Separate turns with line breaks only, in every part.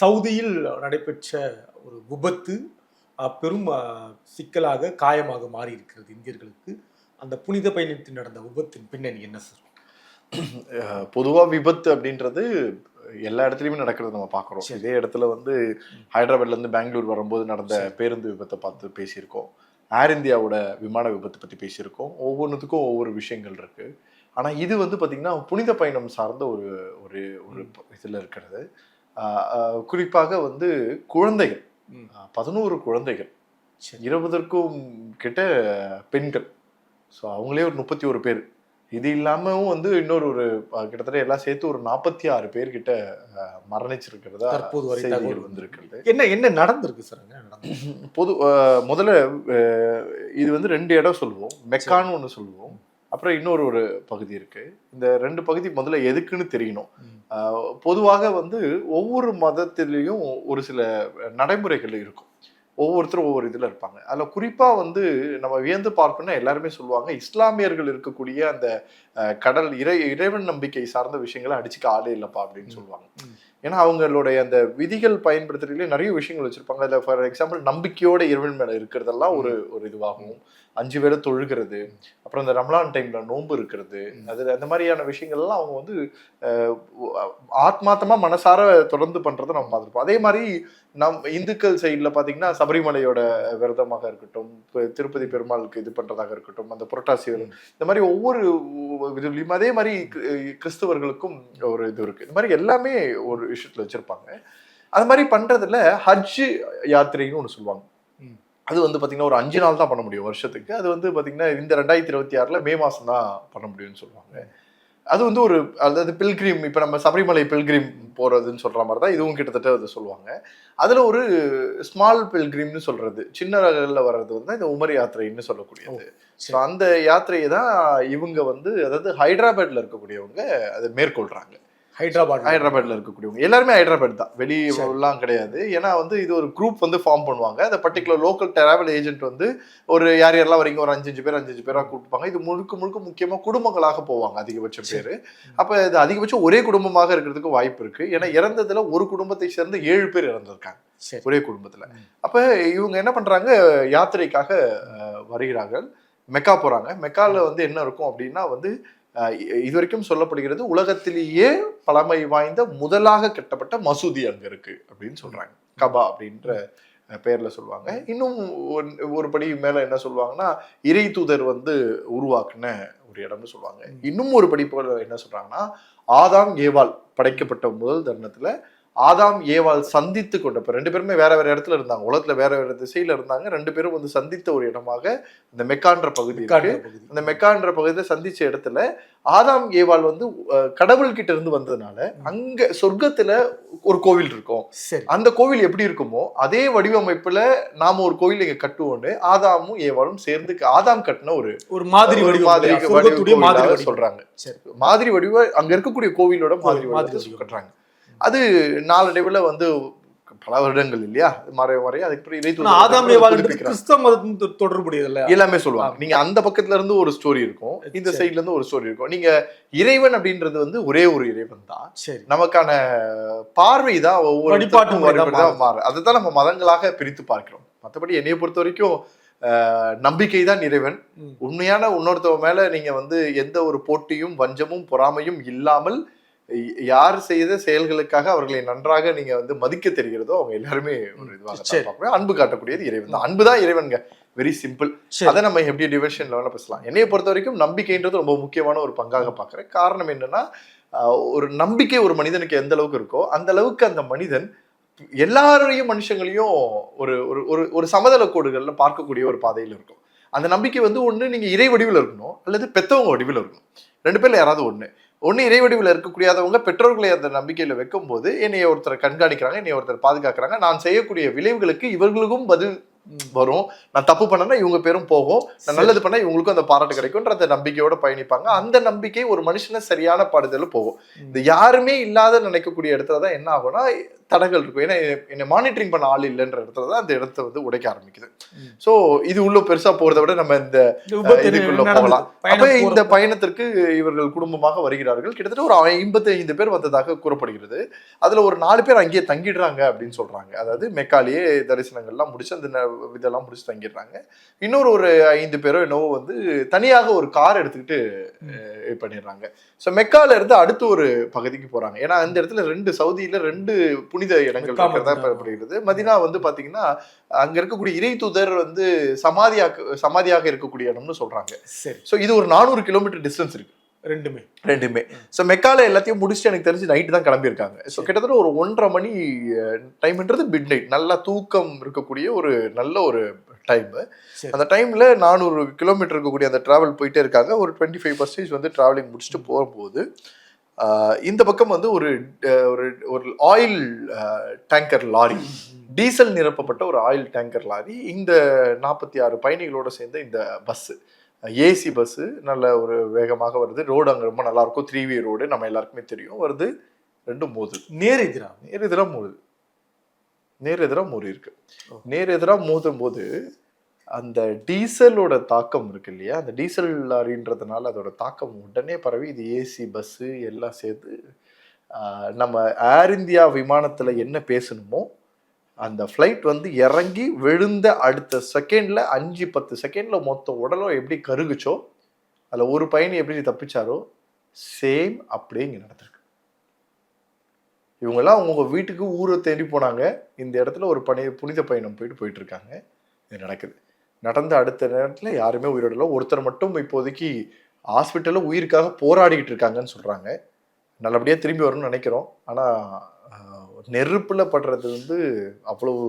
சவுதியில் நடைபெற்ற ஒரு விபத்து பெரும் சிக்கலாக காயமாக மாறி இருக்கிறது இந்தியர்களுக்கு. அந்த புனித பயணத்தில் நடந்த விபத்தின் பின்னணி என்ன சார்?
பொதுவா விபத்து அப்படின்றது எல்லா இடத்துலயுமே நடக்கிறது நம்ம பார்க்குறோம். இதே இடத்துல வந்து ஹைதராபாத்ல இருந்து பெங்களூர் வரும்போது நடந்த பேருந்து விபத்தை பார்த்து பேசியிருக்கோம். ஏர் இந்தியாவோட விமான விபத்தை பத்தி பேசியிருக்கோம். ஒவ்வொன்றுத்துக்கும் ஒவ்வொரு விஷயங்கள் இருக்கு. ஆனா இது வந்து பாத்தீங்கன்னா புனித பயணம் சார்ந்த ஒரு ஒரு ஒரு இதுல இருக்கிறது. குறிப்பாக வந்து குழந்தைகள். பதினோரு குழந்தைகள். இருபதற்கும் கிட்ட பெண்கள். ஸோ அவங்களே ஒரு முப்பத்தி ஒரு பேர். இது இல்லாமவும் வந்து இன்னொரு ஒரு கிட்டத்தட்ட எல்லாம் சேர்த்து ஒரு நாற்பத்தி ஆறு பேர் கிட்ட அஹ், மரணிச்சிருக்கிறதா
தற்போது வரை தகவல்
வந்திருக்கிறது.
என்ன என்ன நடந்திருக்கு சார் என்ன
பொது அஹ், முதல்ல இது வந்து ரெண்டு இடம் சொல்லுவோம். மெக்கான்னு ஒன்று சொல்லுவோம். அப்புறம் இன்னொரு ஒரு பகுதி இருக்கு. இந்த ரெண்டு பகுதி முதல்ல எதுக்குன்னு தெரியணும். பொதுவாக வந்து ஒவ்வொரு மதத்திலையும் ஒரு சில நடைமுறைகள் இருக்கும். ஒவ்வொருத்தரும் ஒவ்வொரு இதில் இருப்பாங்க. அதில் குறிப்பாக வந்து நம்ம வியந்து பார்க்கணும்னா எல்லாருமே சொல்லுவாங்க இஸ்லாமியர்கள் இருக்கக்கூடிய அந்த கடல் இறை இறைவன் நம்பிக்கை சார்ந்த விஷயங்களை அடிச்சுக்க ஆளே இல்லைப்பா அப்படின்னு சொல்லுவாங்க. ஏன்னா அவங்களுடைய அந்த விதிகள் பயன்படுத்துறதுலேயே நிறைய விஷயங்கள் வச்சிருப்பாங்க. அதில் ஃபார் எக்ஸாம்பிள் நம்பிக்கையோட இறைவன் மேலே இருக்கிறதெல்லாம் ஒரு ஒரு இதுவாகும். அஞ்சு வேளை தொழுகிறது அப்புறம் இந்த ரம்லான் டைம்ல நோன்பு இருக்கிறது அது அந்த மாதிரியான விஷயங்கள்லாம் அவங்க வந்து அஹ், ஆத்மார்த்தமா மனசார தொடர்ந்து பண்றதை நம்ம பார்த்துருப்போம். அதே மாதிரி நம் இந்துக்கள் சைடில் பார்த்தீங்கன்னா சபரிமலையோட விரதமாக இருக்கட்டும் இப்ப திருப்பதி பெருமாளுக்கு இது பண்றதாக இருக்கட்டும் அந்த புரட்டாசி இந்த மாதிரி ஒவ்வொரு இதுலையும் அதே மாதிரி கிறிஸ்தவர்களுக்கும் ஒரு இது இருக்கு. இந்த மாதிரி எல்லாமே ஒரு விஷயத்துல வச்சிருப்பாங்க. அது மாதிரி பண்றதுல ஹஜ் யாத்திரைன்னு ஒன்று சொல்லுவாங்க. அது வந்து பாத்தீங்கன்னா ஒரு அஞ்சு நாள் தான் பண்ண முடியும் வருஷத்துக்கு. அது வந்து பாத்தீங்கன்னா இந்த ரெண்டாயிரத்தி இருபத்தி ஆறுல மே மாசம் தான் பண்ண முடியும்னு சொல்லுவாங்க. அது வந்து ஒரு அதாவது பில்கிரிம் இப்ப நம்ம சபரிமலை பில்கிரிம் போறதுன்னு சொல்ற மாதிரி தான் இதுவும் கிட்டத்தட்ட அது சொல்லுவாங்க. அதுல ஒரு ஸ்மால் பில்கிரிம்னு சொல்றது சின்ன ரகல்ல வர்றது வந்து இந்த உமர் யாத்திரைன்னு சொல்லக்கூடியது. ஸோ அந்த யாத்திரையை தான் இவங்க வந்து அதாவது ஹைதராபாத்ல இருக்கக்கூடியவங்க அதை மேற்கொள்றாங்க.
ஹைதராபாத்
ஹைதராபாத்ல இருக்கக்கூடியவங்க. எல்லாருமே ஹைதராபாத் தான். வெளியெல்லாம் கிடையாது. ஏன்னா வந்து இது ஒரு குரூப் வந்து ஃபார்ம் பண்ணுவாங்க. அந்த பர்டிகுலர் லோக்கல் டிராவல் ஏஜென்ட் வந்து ஒரு யார் யாரெல்லாம் வரீங்க ஒரு அஞ்சு அஞ்சு பேர் அஞ்சு அஞ்சு பேரா கூப்பிட்டுப்பாங்க. இது முழுக்க முழுக்க முக்கியமா குடும்பங்களாக போவாங்க அதிகபட்சம் பேர். அப்ப இது அதிகபட்சம் ஒரே குடும்பமாக இருக்கிறதுக்கு வாய்ப்பு இருக்கு. ஏன்னா இறந்ததுல ஒரு குடும்பத்தை சேர்ந்த ஏழு பேர் இறந்திருக்காங்க. ஒரே குடும்பத்துல. அப்ப இவங்க என்ன பண்றாங்க? யாத்திரைக்காக வருகிறார்கள். மெக்கா போறாங்க. மெக்கால வந்து என்ன இருக்கும் அப்படின்னா வந்து இது வரைக்கும் சொல்லப்படுகிறது உலகத்திலேயே பழமை வாய்ந்த முதலாக கட்டப்பட்ட மசூதி அங்க இருக்கு அப்படின்னு சொல்றாங்க. கபா அப்படின்ற பெயர்ல சொல்லுவாங்க. இன்னும் ஒரு படி மேல என்ன சொல்லுவாங்கன்னா இறை தூதர் வந்து உருவாக்குன ஒரு இடம்னு சொல்லுவாங்க. இன்னும் ஒரு படி போல என்ன சொல்றாங்கன்னா ஆதாம் ஏவாள் படைக்கப்பட்ட முதல் தருணத்துல ஆதாம் ஏவாள் சந்தித்து கொண்ட இப்ப ரெண்டு பேருமே வேற வேற இடத்துல இருந்தாங்க. உலகத்துல வேற வேற திசையில இருந்தாங்க. ரெண்டு பேரும் வந்து சந்தித்த ஒரு இடமாக இந்த மெக்கான்ற பகுதி இருக்கு. அந்த மெக்கான்ற பகுதியில சந்திச்ச இடத்துல ஆதாம் ஏவாள் வந்து கடவுள் கிட்ட இருந்து வந்ததுனால அங்க சொர்க்கத்துல ஒரு கோவில் இருக்கும். அந்த கோவில் எப்படி இருக்குமோ அதே வடிவமைப்புல நாம ஒரு கோவில் இங்க கட்டுவோம்னு ஆதாமும் ஏவாளும் சேர்ந்து ஆதாம் கட்டின ஒரு
ஒரு மாதிரி
மாதிரி. சொல்றாங்க.
சரி.
மாதிரி வடிவ அங்க இருக்கக்கூடிய கோவிலோட மாதிரி
மாதிரி.
கட்டுறாங்க. அது நாளடைவுல வந்து பல வருடங்கள் இல்லையா? மறைய மறைய புதுப்பிக்கிறாங்க.
கிறிஸ்தவ தொ- தொடர்புடையது இல்ல
எல்லாமே சொல்லுவாங்க. நீங்க அந்த பக்கத்துல இருந்து ஒரு ஸ்டோரி இருக்கும். இந்த. சைடுல இருந்து ஒரு ஸ்டோரி இருக்கும். நீங்க இறைவன் அப்படின்றது வந்து ஒரே ஒரு இறைவன் தான்.
சரி.
நமக்கான பார்வை தான் ஒவ்வொரு
வழிபாட்டு முறை தான்
தான் நம்ம மதங்களாக பிரித்து பார்க்கிறோம். மற்றபடி என்னைய பொறுத்த வரைக்கும் நம்பிக்கை தான் இறைவன். உண்மையான இன்னொருத்தவங்க மேல நீங்க வந்து எந்த ஒரு போட்டியும் வஞ்சமும் பொறாமையும் இல்லாமல் யார் செய்த செயல்களுக்காக அவர்களை நன்றாக நீங்க வந்து மதிக்க தெரிகிறதோ அவங்க எல்லாருமே ஒரு இதுவாக அன்பு காட்டக்கூடியது இறைவன் தான். அன்பு தான் இறைவன்ங்க வெரி சிம்பிள் அதை நம்ம எப்படி டிவிஷன் லெவலில் பேசலாம். என்னைய பொறுத்த வரைக்கும் நம்பிக்கைன்றது ரொம்ப முக்கியமான ஒரு பங்காக பார்க்குறேன். காரணம் என்னன்னா ஒரு நம்பிக்கை ஒரு மனிதனுக்கு எந்த அளவுக்கு இருக்கோ அந்த அளவுக்கு அந்த மனிதன் எல்லாரையும் மனுஷங்களையும் ஒரு ஒரு ஒரு ஒரு சமதள கோடுகள்ல பார்க்கக்கூடிய ஒரு பாதையில் இருக்கும். அந்த நம்பிக்கை வந்து ஒண்ணு நீங்க இறை வடிவில் இருக்கணும் அல்லது பெத்தவங்க வடிவில் இருக்கணும். ரெண்டு பேர்ல யாராவது ஒண்ணு. ஒண்ணு இறை வடிவில் இருக்கக்கூடியவங்க பெற்றோர்களை அந்த நம்பிக்கையில வைக்கும்போது என்னைய ஒருத்தர் கண்காணிக்கிறாங்க என்னைய ஒருத்தர் பாதுகாக்கிறாங்க நான் செய்யக்கூடிய விளைவுகளுக்கு இவர்களுக்கும் பதில். வரும் நான் தப்பு பண்ணனா இவங்க பேரும் போகும் நான். நல்லது பண்ணா இவங்களுக்கும் அந்த பாராட்டு கிடைக்கும்ன்ற அந்த நம்பிக்கையோட பயணிப்பாங்க அந்த நம்பிக்கை ஒரு மனுஷனை சரியான பாடுதல போகும். இந்த யாருமே இல்லாத நினைக்கக்கூடிய இடத்துல தான் என்ன ஆகும்னா தடங்கள் இருக்கும். ஏன்னா என்னை மானிட்டரிங் பண்ண ஆள் இல்லைன்ற இடத்துல தான் அந்த இடத்த வந்து உடைக்க ஆரம்பிக்குது. ஸோ இது உள்ள பெருசா போறதை விட நம்ம இந்த இதுக்குள்ள. போகலாம். அப்ப இந்த. பயணத்திற்கு இவர்கள் குடும்பமாக வருகிறார்கள். கிட்டத்தட்ட ஒரு ஐம்பத்தி ஐந்து பேர் வந்ததாக கூறப்படுகிறது. அதுல ஒரு நாலு பேர் அங்கேயே தங்கிடுறாங்க அப்படின்னு சொல்றாங்க. அதாவது மெக்காலியே தரிசனங்கள்லாம் முடிச்சு அந்த இதெல்லாம் முடிச்சு தங்கிடுறாங்க. இன்னொரு ஒரு ஐந்து பேரோ என்னவோ வந்து தனியாக ஒரு கார் எடுத்துக்கிட்டு பண்ணிடுறாங்க. ஸோ மெக்கால இருந்து அடுத்து ஒரு பகுதிக்கு போறாங்க. ஏன்னா அந்த இடத்துல ரெண்டு சவுதியில ரெண்டு புனித இடங்கள் இருக்கிறதா
மதீனா.
படுகிறது மதினா வந்து பாத்தீங்கன்னா அங்க இருக்கக்கூடிய இறை தூதர் வந்து சமாதியாக சமாதியாக இருக்கக்கூடிய இடம்னு சொல்றாங்க.
சரி.
ஸோ இது ஒரு நானூறு கிலோமீட்டர் டிஸ்டன்ஸ் இருக்கு.
ரெண்டுமே.
ரெண்டுமே. ஸோ மெக்கால எல்லாத்தையும் முடிச்சுட்டு எனக்கு தெரிஞ்சு நைட்டு தான் கிளம்பியிருக்காங்க. ஸோ. கிட்டத்தட்ட ஒரு ஒன்றரை மணி டைம்ன்றது மிட் நைட் நல்லா தூக்கம் இருக்கக்கூடிய ஒரு நல்ல ஒரு டைம் அந்த டைம்ல நானூறு கிலோமீட்டர் இருக்கக்கூடிய அந்த டிராவல் போயிட்டே இருக்காங்க. ஒரு டுவெண்ட்டி ஃபைவ் பர்சன்டேஜ் வந்து டிராவலிங் முடிச்சுட்டு போகும்போது இந்த பக்கம் வந்து ஒரு ஒரு ஒரு ஆயில் டேங்கர் லாரி டீசல் நிரப்பப்பட்ட ஒரு ஆயில் டேங்கர் லாரி இந்த நாற்பத்தி ஆறு பயணிகளோட சேர்ந்த இந்த பஸ்ஸு ஏசி பஸ்ஸு நல்ல ஒரு வேகமாக வருது. ரோடு அங்கே ரொம்ப நல்லா இருக்கும் த்ரீ வே ரோடு நம்ம எல்லாருக்குமே தெரியும். வருது. ரெண்டும் மோதுது
நேர் எதிரா?
நேர் எதிராக மோதுது நேர் எதிராக மோதி இருக்கு. நேர் எதிராக மோதும் போது அந்த டீசலோட தாக்கம் இருக்கு இல்லையா? அந்த டீசல் லாரின்றதுனால அதோட தாக்கம் உடனே பரவி இது ஏசி பஸ்ஸு எல்லாம் சேர்த்து நம்ம ஏர் இந்தியா விமானத்தில் என்ன பேசணுமோ அந்த ஃப்ளைட் வந்து இறங்கி விழுந்த அடுத்த செகண்டில் அஞ்சு பத்து செகண்டில் மொத்த உடலும் எப்படி கருகுச்சோ அதில் ஒரு பயணி எப்படி தப்பிச்சாரோ சேம் அப்படியே இங்கே நடந்திருக்கு. இவங்கெல்லாம் அவங்கவுங்க வீட்டுக்கு ஊரை தேடி போனாங்க. இந்த இடத்துல ஒரு பணி புனித பயணம் போயிட்டு போயிட்டுருக்காங்க இது நடக்குது. நடந்த அடுத்த நேரத்தில் யாருமே உயிரிடல ஒருத்தர் மட்டும் இப்போதைக்கு ஹாஸ்பிட்டலில் உயிருக்காக போராடிக்கிட்டு இருக்காங்கன்னு சொல்கிறாங்க நல்லபடியாக திரும்பி வரணும்னு நினைக்கிறோம். ஆனால் நெருப்பில் படுறது வந்து அவ்வளவு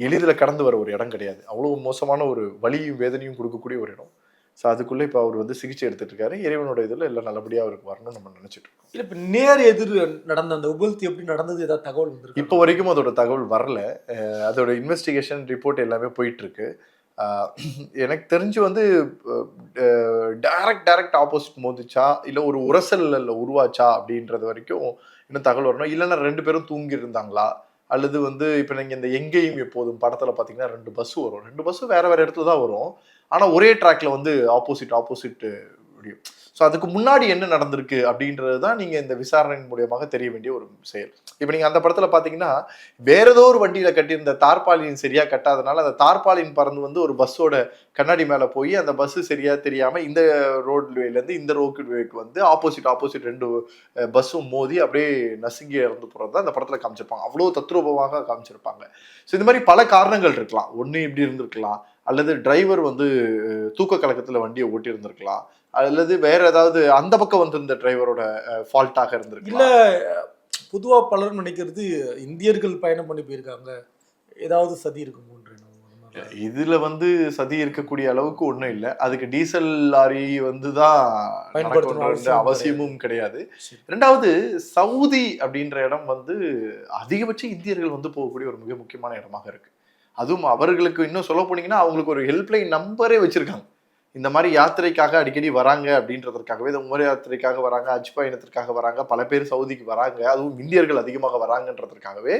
எளிதில் கடந்து வர ஒரு இடம் கிடையாது. அவ்வளோ மோசமான ஒரு வலியும் வேதனையும் கொடுக்கக்கூடிய ஒரு இடம். ஸோ அதுக்குள்ளே இப்போ அவர் வந்து சிகிச்சை எடுத்துட்டு இருக்காரு. இறைவனோட இதில் எல்லாம் நல்லபடியாக அவருக்கு வரணும்னு நம்ம நினச்சிட்டு இருக்கோம்.
இல்ல இப்ப நேர் எதிர் நடந்த அந்த விபத்து எப்படி நடந்தது? ஏதாவது தகவல் வந்திருக்கு?
இப்போ வரைக்கும் அதோட தகவல் வரல. அதோட இன்வெஸ்டிகேஷன் ரிப்போர்ட் எல்லாமே போயிட்டு இருக்கு. அஹ் எனக்கு தெரிஞ்சு வந்து டைரக்ட் டைரக்ட் ஆப்போசிட் மோதிச்சா இல்லை ஒரு உரசல்ல உருவாச்சா? அப்படின்றது வரைக்கும் இன்னும் தகவல் வரணும்? இல்லைன்னா ரெண்டு பேரும் தூங்கி இருந்தாங்களா அல்லது வந்து இப்போ நீங்கள் இந்த எங்கேயும் எப்போதும் படத்தில் பார்த்தீங்கன்னா ரெண்டு பஸ் வரும். ரெண்டு பஸ்ஸும் வேறு வேறு இடத்துல தான் வரும். ஆனால் ஒரே ட்ராக்ல வந்து ஆப்போசிட் ஆப்போசிட் முடியும். ஸோ அதுக்கு முன்னாடி என்ன நடந்திருக்கு அப்படின்றது தான் நீங்கள் இந்த விசாரணையின் மூலியமாக தெரிய வேண்டிய ஒரு செயல். இப்போ நீங்கள் அந்த படத்தில் பார்த்தீங்கன்னா வேற ஏதோ ஒரு வண்டியில் கட்டியிருந்த தார்பாலின் சரியாக கட்டாதனால அந்த தார்பாலின் பறந்து வந்து ஒரு பஸ்ஸோட கண்ணாடி மேலே போய் அந்த பஸ்ஸு சரியாக தெரியாமல் இந்த ரோட்வேலேருந்து இந்த ரோட்வேக்கு வந்து ஆப்போசிட் ஆப்போசிட் ரெண்டு பஸ்ஸும் மோதி அப்படியே நசுங்கி இறந்து போகிறது தான் அந்த படத்தில் காமிச்சிருப்பாங்க. அவ்வளோ தத்ரூபமாக காமிச்சிருப்பாங்க. ஸோ இந்த மாதிரி பல காரணங்கள் இருக்கலாம். ஒன்று இப்படி இருந்திருக்கலாம். அல்லது டிரைவர் வந்து தூக்க கலக்கத்தில் வண்டியை ஓட்டி இருந்திருக்கலாம் அல்லது வேற ஏதாவது அந்த பக்கம் வந்திருந்த டிரைவரோட ஃபால்ட்டாக
இல்ல
இருந்திருக்கலாம்.
பொதுவா பலரும் நினைக்கிறது இந்தியர்கள் பயணம் பண்ணி போயிருக்காங்க. ஏதாவது சதி இருக்குமோன்ற.
இதுல வந்து சதி இருக்கக்கூடிய அளவுக்கு ஒண்ணும் இல்ல. அதுக்கு டீசல் லாரி வந்து தான்
பயன்படுத்தணும்
அவசியமும் கிடையாது. ரெண்டாவது சவுதி அப்படின்ற இடம் வந்து அதிகபட்ச இந்தியர்கள் வந்து போகக்கூடிய ஒரு மிக முக்கியமான இடமாக இருக்கு. அதுவும் அவர்களுக்கு இன்னும் சொல்ல போனீங்கன்னா அவங்களுக்கு ஒரு ஹெல்ப்லைன் நம்பரே வச்சுருக்காங்க. இந்த மாதிரி யாத்திரைக்காக அடிக்கடி வராங்க அப்படின்றதற்காகவே இந்த உமர் யாத்திரைக்காக வராங்க அஜ் பயணத்திற்காக வராங்க பல பேர் சவுதிக்கு வராங்க அதுவும் இந்தியர்கள் அதிகமாக வராங்கன்றதுக்காகவே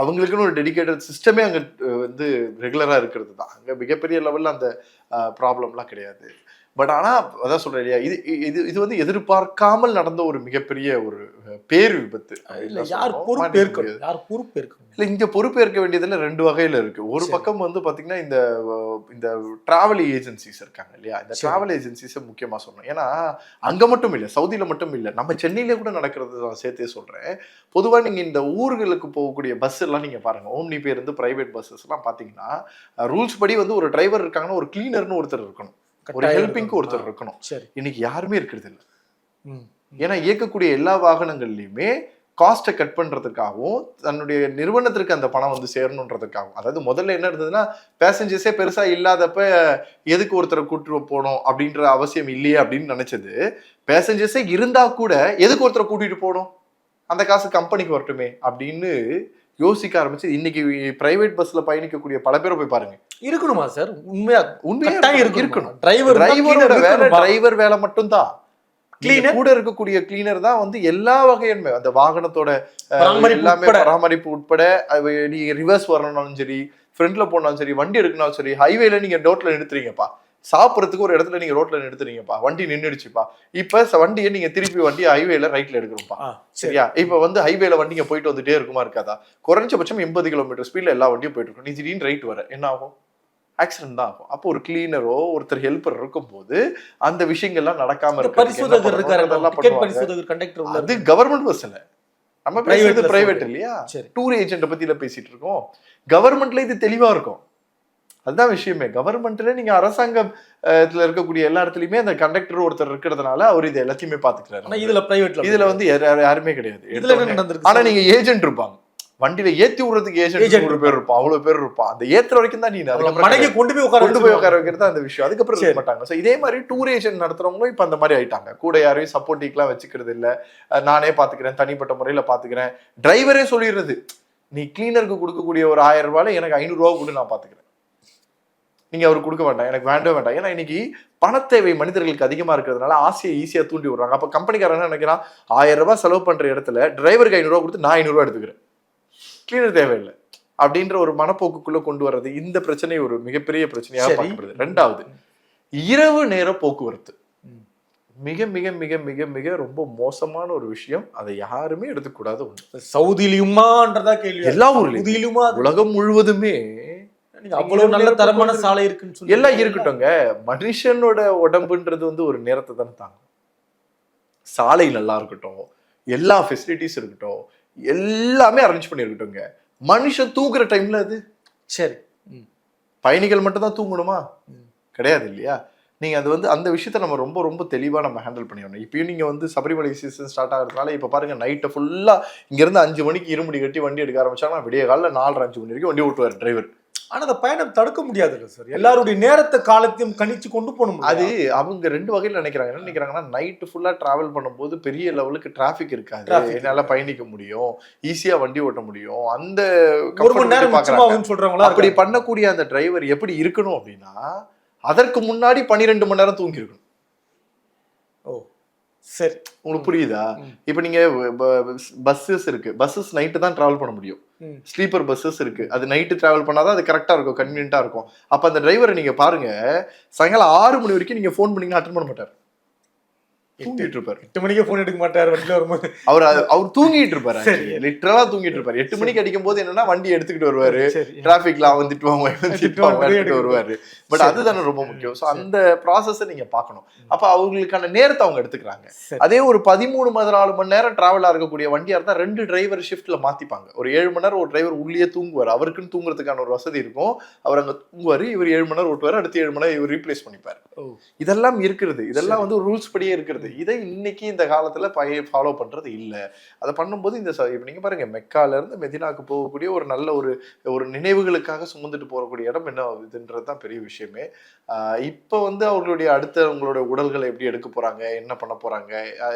அவங்களுக்குன்னு ஒரு டெடிகேட்டட் சிஸ்டமே அங்கே வந்து ரெகுலராக இருக்கிறது தான். அங்கே மிகப்பெரிய லெவலில் அந்த ப்ராப்ளம்லாம் கிடையாது. பட் ஆனால் அதான் சொல்கிறேன் இல்லையா? இது இது இது வந்து எதிர்பார்க்காமல் நடந்த ஒரு மிகப்பெரிய ஒரு பேர் விபத்து.
இல்ல யார்
முடியாது.
யார் பொறுப்பேற்கணும்?
இல்ல இங்க பொறுப்பேற்க வேண்டியதுல ரெண்டு வகையில இருக்கு. ஒரு. பக்கம் வந்து பாத்தீங்கன்னா இந்த இந்த டிராவல் ஏஜென்சிஸ் இருக்காங்க இல்லையா? இந்த. டிராவல் ஏஜென்சிஸை முக்கியமா சொல்லணும். ஏன்னா அங்க மட்டும் இல்ல சவுதியில மட்டும் இல்ல நம்ம சென்னையில கூட நடக்கிறது நான் சேர்த்தே சொல்றேன். பொதுவா நீங்க இந்த ஊர்களுக்கு போகக்கூடிய பஸ் எல்லாம் நீங்க பாருங்க. ஓம்னி பேருந்து பிரைவேட் பஸ்ஸஸ் எல்லாம் பாத்தீங்கன்னா ரூல்ஸ் படி வந்து ஒரு டிரைவர் இருக்காங்கன்னா ஒரு கிளீனர்னு ஒருத்தர் இருக்கணும். ஒரு ஹெல்பிங்க்கு. ஒருத்தர் இருக்கணும்.
சரி.
இன்னைக்கு யாருமே இருக்கிறது இல்ல. ஏன்னா இயக்கக்கூடிய எல்லா வாகனங்கள்லையுமே காஸ்ட்டை கட் பண்றதுக்காகவும் தன்னுடைய நிறுவனத்திற்கு அந்த பணம் வந்து சேரணுன்றதுக்காகவும். அதாவது முதல்ல என்ன இருந்ததுன்னா பேசஞ்சர்ஸே பெருசா இல்லாதப்ப எதுக்கு ஒருத்தரை கூட்டு போகணும் அப்படின்ற அவசியம் இல்லையே அப்படின்னு நினைச்சது. பேசஞ்சர்ஸே இருந்தா கூட எதுக்கு ஒருத்தரை கூட்டிட்டு போகணும்? அந்த காசு கம்பெனிக்கு வரட்டுமே அப்படின்னு யோசிக்க ஆரம்பிச்சு இன்னைக்கு பிரைவேட் பஸ்ல பயணிக்கக்கூடிய பல பேரை போய் பாருங்க.
இருக்கணுமா சார்? உண்மையா
உண்மையா இருக்கணும்?
டிரைவர்
டிரைவரோட வேலை டிரைவர் வேலை மட்டும்தான். Cleaner
Cleaner?
கூட இருக்கக்கூடிய கிளீனர் தான் வந்து எல்லா வகையுமே. அந்த வாகனத்தோட எல்லாமே
உட்பட.
பராமரிப்பு உட்பட நீங்க ரிவர்ஸ் வரணும்னாலும் சரி ஃப்ரண்ட்ல போனாலும் சரி வண்டி எடுக்கணும் சரி ஹைவேல நீங்க ரோட்ல நிறுத்துறீங்கப்பா. சாப்பிட்றதுக்கு ஒரு இடத்துல நீங்க ரோட்ல நிறுத்துறீங்கப்பா. வண்டி நின்னுடுச்சுப்பா. இப்ப வண்டியை நீங்க திருப்பி வண்டி ஹைவேல ரைட்ல
சரி.
சரியா? இப்ப வந்து ஹைவேல வண்டிங்க போயிட்டு வந்துட்டே இருக்குமா இருக்காதா? குறைஞ்சபட்சம் எண்பது கிலோமீட்டர் ஸ்பீட்ல எல்லா வண்டியும் போயிட்டு இருக்கும் நீ திடீர்னு ரைட் வர. என்ன ஆகும்? ஆக்சிடென்ட் தான் ஆகும். அப்போ ஒரு கிளீனரோ ஒருத்தர் ஹெல்ப்பர் இருக்கும்போது அந்த விஷயங்கள்லாம் நடக்காம என்ன
பரிசோதகர் இருக்காரு.
அது கவர்மெண்ட் நம்ம
Private
பேசுறது
bus
பிரைவேட்
சொல்றீங்க.
இல்லையா? டூர் ஏஜென்ட் பத்தியில பேசிட்டு இருக்கோம். கவர்மெண்ட்ல இது தெளிவா இருக்கும். அதுதான் விஷயமே. கவர்மெண்ட்ல நீங்க அரசாங்கம் இதுல இருக்கக்கூடிய எல்லா இடத்துலயுமே அந்த கண்டக்டர் ஒருத்தர் இருக்கிறதுனால அவர் இது எல்லாத்தையுமே பாத்துக்கிறாரு
இதுல பிரைவேட்ல
இதுல வந்து யாரு- யாருமே கிடையாது. ஆனா? நீங்க ஏஜென்ட் இருப்பாங்க. வண்டியில ஏத்தி விடுறதுக்கு ஏஜென்ட் ஒரு பேர் இருப்பான் அவ்வளவு பேர் இருப்பான் அந்த ஏத்துற வரைக்கும் தான் நீ
மடக்கி கொண்டு போய் உட்கார
கொண்டு போய். உட்கார வைக்கிறது அந்த விஷயம். அதுக்கப்புறம்
சரி.
மாட்டாங்க. ஸோ இதே மாதிரி டூர் ஏஜென்ட் நடத்துறவங்களும் இப்ப அந்த மாதிரி ஆயிட்டாங்க. கூட யாரையும் சப்போர்ட்டிக்லாம் வச்சுக்கிறது இல்ல. நானே பாத்துக்கிறேன் தனிப்பட்ட முறையில பாத்துக்கிறேன். டிரைவரே சொல்லிடுறது நீ கிளீனருக்கு கொடுக்கக்கூடிய ஒரு ஆயிரம் ரூபாயில எனக்கு ஐநூறு ரூபா கூட நான் பாத்துக்கிறேன். நீங்க அவர் கொடுக்க வேண்டாம். எனக்கு வேண்டவே வேண்டாம். ஏன்னா இன்னைக்கு பணத்தேவை மனிதர்களுக்கு அதிகமா இருக்கிறதுனால ஆசையை ஈஸியா தூண்டி விடுறாங்க. அப்ப கம்பெனிக்காரன் என்ன நினைக்கிறான்? ஆயிரம் ரூபாய் செலவு பண்ற இடத்துல டிரைவருக்கு ஐநூறு ரூபா கொடுத்து நான் ஐநூறு ரூபா எடுத்துக்கிறேன். கிளீனர் தேவையில்லை. அப்படின்ற ஒரு மனப்போக்குக்குள்ள கொண்டு வர்றது இந்த பிரச்சனை ஒரு மிகப்பெரிய பிரச்சனையாக. பார்க்கப்படுது. ரெண்டாவது இரவு நேர போக்குவரத்து. மிக மிக மிக மிக மிக ரொம்ப மோசமான ஒரு விஷயம். அதை யாருமே எடுத்துக்கூடாது ஒண்ணு.
சவுதியிலுமான்றதா கேள்வி.
எல்லா ஊர்லயும். உலகம் முழுவதுமே.
அவ்வளவு நல்ல தரமான சாலை இருக்குன்னு சொல்லி
எல்லாம் இருக்கட்டும்ங்க. மனுஷனோட உடம்புன்றது வந்து ஒரு நேரத்தை தானே தாங்கும். சாலை நல்லா இருக்கட்டும். எல்லா ஃபெசிலிட்டிஸ் இருக்கட்டும். எல்லாமே அரேஞ்ச் பண்ணிருக்கட்டும்ங்க மனுஷன் தூங்குற டைம்ல அது.
சரி.
பயணிகள் மட்டும் தான் தூங்கணுமா. கிடையாது இல்லையா? நீங்க அது வந்து அந்த விஷயத்த நம்ம ரொம்ப ரொம்ப தெளிவா நம்ம ஹேண்டில் பண்ணிடணும். இப்பயும் நீங்க வந்து சபரிமலை சீசன் ஸ்டார்ட் ஆகிறதுனால இப்ப பாருங்க நைட்டு ஃபுல்லா இங்க இருந்து அஞ்சு மணிக்கு இருமுடி கட்டி வண்டி எடுக்க ஆரம்பிச்சாங்கன்னா விடிய காலைல நாலரை அஞ்சு மணி வரைக்கும் வண்டி ஓட்டுவார் டிரைவர்
ஆனா அந்த பயணம் தடுக்க முடியாதுல்ல சார் எல்லாருடைய நேரத்தை காலத்தையும் கணிச்சு கொண்டு போகணும்
அது அவங்க ரெண்டு வகையில நினைக்கிறாங்க. என்ன நினைக்கிறாங்கன்னா நைட்டு ஃபுல்லா டிராவல் பண்ணும்போது பெரிய லெவலுக்கு டிராஃபிக் இருக்காது. என்னால பயணிக்க முடியும். ஈஸியா வண்டி ஓட்ட முடியும். அந்த
ஒரு மணி நேரம் சொல்றவங்களா
அப்படி. பண்ணக்கூடிய அந்த டிரைவர் எப்படி இருக்கணும் அப்படின்னா அதற்கு முன்னாடி பன்னிரெண்டு மணி நேரம் தூங்கி இருக்கணும்
ஓ சரி
உங்களுக்கு புரியுதா. இப்போ நீங்க பஸ்ஸஸ் இருக்கு. பஸ்ஸஸ் நைட்டு தான் டிராவல் பண்ண முடியும். ஸ்லீப்பர் பஸ்ஸஸ் இருக்கு. அது நைட்டு டிராவல் பண்ணாதான் அது கரெக்டா இருக்கும் கன்வீனியன்ட்டா இருக்கும். அப்ப அந்த டிரைவரை நீங்க பாருங்க சாயங்காலம் ஆறு மணி வரைக்கும் நீங்க ஃபோன் பண்ணீங்கன்னா அட்டன் பண்ண மாட்டார். தூங்கிட்டு இருப்பாரு.
எட்டு மணிக்கே போன் எடுக்க மாட்டார் வண்டியில வரும்போது.
அவர் அவர் தூங்கிட்டு இருப்பாரு. லிட்டரலா தூங்கிட்டு இருப்பாரு. எட்டு மணிக்கு அடிக்கும் போது என்னன்னா வண்டி எடுத்துக்கிட்டு வருவாரு.
சரி
டிராபிக்ல அவன் திட்டுவாங்க
திட்டுவாங்க
எடுத்துட்டு. வருவாரு. பட். அதுதானே ரொம்ப முக்கியம். ஸோ
சரி.
அந்த ப்ராசஸை நீங்க பார்க்கணும். அப்ப அவங்களுக்கான நேரத்தை அவங்க எடுத்துக்கிறாங்க. அதே ஒரு பதிமூணு பதினாலு மணி நேரம் டிராவல் இருக்கக்கூடிய வண்டியா இருந்தா ரெண்டு டிரைவர் ஷிஃப்ட்ல மாத்திப்பாங்க. ஒரு ஏழு மணி நேரம் ஒரு டிரைவர் உள்ளே தூங்குவார். அவருக்குன்னு தூங்குறதுக்கான ஒரு வசதி இருக்கும். அவர் அங்க தூங்குவாரு இவர் ஏழு மணி நேரம் ஓட்டுவார் அடுத்து ஏழு மணி நேரம் இவர் ரீப்ளேஸ் பண்ணிப்பார். இதெல்லாம் இருக்கிறது. இதெல்லாம். வந்து ரூல்ஸ் படியே இருக்கிறது. இதை இன்னைக்கு இந்த காலத்துல பைய ஃபாலோ பண்றது இல்லை. அதை பண்ணும்போது இந்த ச- இப்ப நீங்க பாருங்க மெக்கால இருந்து மெதினாக்கு போகக்கூடிய ஒரு நல்ல ஒரு ஒரு நினைவுகளுக்காக சுமந்துட்டு போகக்கூடிய இடம் என்ன இதுன்றது தான் பெரிய விஷயமே. இப்போ வந்து அவர்களுடைய அடுத்த உடல்களை எப்படி எடுக்க போறாங்க என்ன பண்ண போறாங்க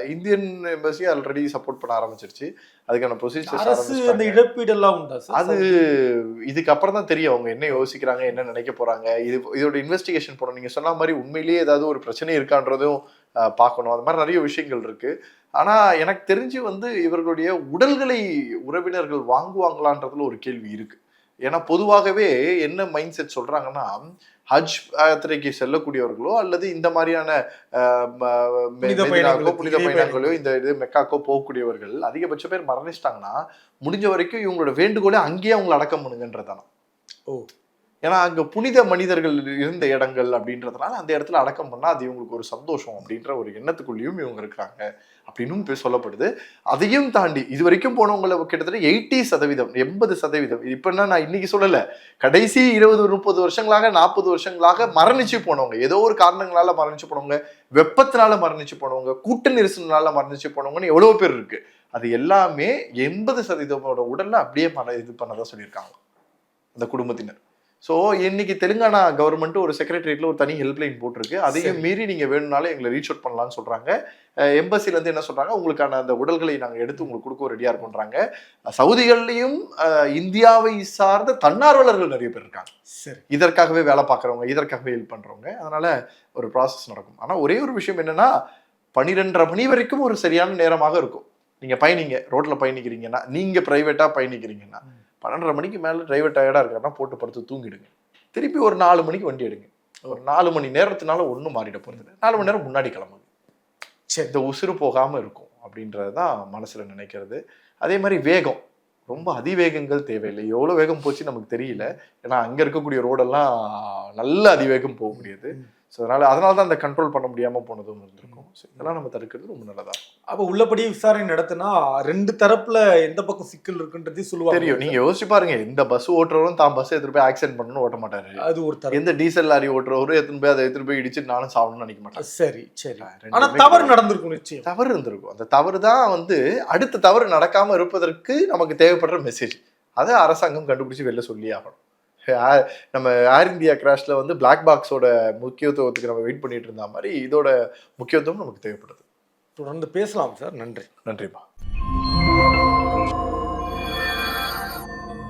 இந்தியன் எம்பசி ஆல்ரெடி சப்போர்ட் பண்ண ஆரம்பிச்சிருச்சு. அதுக்கான ப்ரொசீஜர்ஸ்
அரசு அந்த இழப்பீடு எல்லாம் உண்டா சார்?
அது இதுக்கு அப்புறம் தான் தெரியும். அவங்க என்ன யோசிக்கிறாங்க என்ன நினைக்க போறாங்க. இது இதோட இன்வெஸ்டிகேஷன் போறோம் நீங்க சொன்ன மாதிரி உண்மையிலேயே ஏதாவது ஒரு பிரச்சனை இருக்கான்றதும் பார்க்கணும். அது மாதிரி நிறைய விஷயங்கள் இருக்கு. ஆனா எனக்கு தெரிஞ்சு வந்து இவர்களுடைய உடல்களை உறவினர்கள் வாங்குவாங்களான்றதுல ஒரு கேள்வி இருக்கு. ஏன்னா பொதுவாகவே என்ன மைண்ட் செட் சொல்றாங்கன்னா ஹஜ் யாத்திரைக்கு செல்லக்கூடியவர்களோ அல்லது இந்த மாதிரியான
புனித
பயணங்களோ இந்த இது மெக்காக்கோ போகக்கூடியவர்கள் அதிகபட்ச பேர் மரணிச்சிட்டாங்கன்னா முடிஞ்ச வரைக்கும் இவங்களோட வேண்டுகோளை அங்கேயே அவங்களை அடக்கம் பண்ணுங்கன்றதான
ஓ.
ஏன்னா அங்க புனித மனிதர்கள் இருந்த இடங்கள் அப்படின்றதுனால அந்த இடத்துல அடக்கம் பண்ணா அது இவங்களுக்கு ஒரு சந்தோஷம் அப்படின்ற ஒரு எண்ணத்துக்குள்ளேயும் இவங்க இருக்கிறாங்க அப்படின்னும் போய் சொல்லப்படுது. அதையும் தாண்டி இது வரைக்கும் போனவங்கள கிட்டத்தட்ட எயிட்டி சதவீதம் எண்பது சதவீதம். இப்ப என்ன நான் இன்னைக்கு சொல்லல. கடைசி இருபது முப்பது வருஷங்களாக நாற்பது வருஷங்களாக மரணிச்சு போனவங்க ஏதோ ஒரு காரணங்களால மரணிச்சு போனவங்க வெப்பத்தினால மரணிச்சு போனவங்க கூட்ட நெரிசல்னால மரணிச்சு போனவங்கன்னு எவ்வளவு பேர் இருக்கு. அது எல்லாமே எண்பது சதவீதமோட உடல்ல அப்படியே மர இது பண்ணதான் சொல்லியிருக்காங்க. அந்த குடும்பத்தினர். ஸோ இன்னைக்கு தெலுங்கானா கவர்மெண்ட் ஒரு செக்ரட்டரியேட்ல ஒரு தனி ஹெல்ப்லைன் போட்டிருக்கு. அதையும். மீறி நீங்க வேணும்னாலும் எங்களை ரீச் அவுட் பண்ணலாம்னு சொல்றாங்க. எம்பசில இருந்து என்ன சொல்றாங்க? உங்களுக்கான அந்த உடல்களை நாங்க எடுத்து உங்களுக்கு கொடுக்க ரெடியா இருக்கோன்றாங்க சவுதிகள்லயும் இந்தியாவை சார்ந்த தன்னார்வலர்கள் நிறைய பேர் இருக்காங்க.
சரி.
இதற்காகவே வேலை பார்க்குறவங்க இதற்காகவே ஹெல்ப் பண்றவங்க. அதனால ஒரு ப்ராசஸ் நடக்கும். ஆனா ஒரே ஒரு விஷயம் என்னன்னா பன்னிரெண்டரை மணி வரைக்கும் ஒரு சரியான நேரமாக இருக்கும். நீங்க பயணிங்க. ரோட்ல பயணிக்கிறீங்கன்னா நீங்க பிரைவேட்டா பயணிக்கிறீங்கன்னா. பன்னெண்டரை மணிக்கு மேலே டிரைவர் டயர்டாக இருக்காருன்னா போட்டு படுத்து தூங்கிடுங்க. திருப்பி ஒரு நாலு மணிக்கு வண்டி எடுங்க. ஒரு நாலு மணி நேரத்தினால ஒன்றும் மாறிட போகிறது நாலு மணி நேரம் முன்னாடி கிளம்புங்க.
சரி
இந்த உசுறு போகாமல் இருக்கும் அப்படின்றது தான் மனசில் நினைக்கிறது. அதே மாதிரி வேகம். ரொம்ப அதிவேகங்கள் தேவையில்லை. எவ்வளோ வேகம் போச்சு நமக்கு தெரியல. ஏன்னா அங்கே இருக்கக்கூடிய ரோடெல்லாம் நல்ல அதிவேகம் போகக்கூடியது.
முடியாது
ஸோ அதனால அதனால தான் அந்த கண்ட்ரோல் பண்ண முடியாம போனதும் இருந்திருக்கும். ஸோ இதெல்லாம் நம்ம தடுக்கிறது ரொம்ப நல்லதா? இருக்கும்
அப்ப உள்ளபடி விசாரணை நடத்தினா ரெண்டு தரப்புல எந்த பக்கம் சிக்கல் இருக்குன்றதையும் சொல்லுவாங்க.
தெரியும். நீங்க யோசிச்சு பாருங்க. இந்த பஸ் ஓட்டுறவரும் தான் பஸ் எடுத்துட்டு போய் ஆக்சிடென்ட் பண்ணணும்னு ஓட்ட மாட்டாரு.
அது ஒரு
எந்த டீசல் லாரி ஓட்டுறவரும் எடுத்துட்டு போய் அதை எடுத்துட்டு போய் இடிச்சு நானும் சாகணும்னு நினைக்க மாட்டேன்
சரி சரி.
ரெண்டுமே
ஆனா தவறு. நடந்திருக்கும் நிச்சயம்.
தவறு இருந்திருக்கும். அந்த தவறு தான் வந்து அடுத்த தவறு நடக்காம இருப்பதற்கு நமக்கு தேவைப்படுற மெசேஜ் அதை அரசாங்கம் கண்டுபிடிச்சு வெளில சொல்லி ஆகணும். நம்ம ஏர் இந்தியா கிராஷ்ல வந்து பிளாக் பாக்ஸோட முக்கியத்துவத்துக்கு நம்ம வெயிட் பண்ணிட்டு இருந்த மாதிரி இதோட முக்கியத்துவம் நமக்கு தேவைப்படுது
தொடர்ந்து பேசலாம் சார் நன்றி.
நன்றிப்பா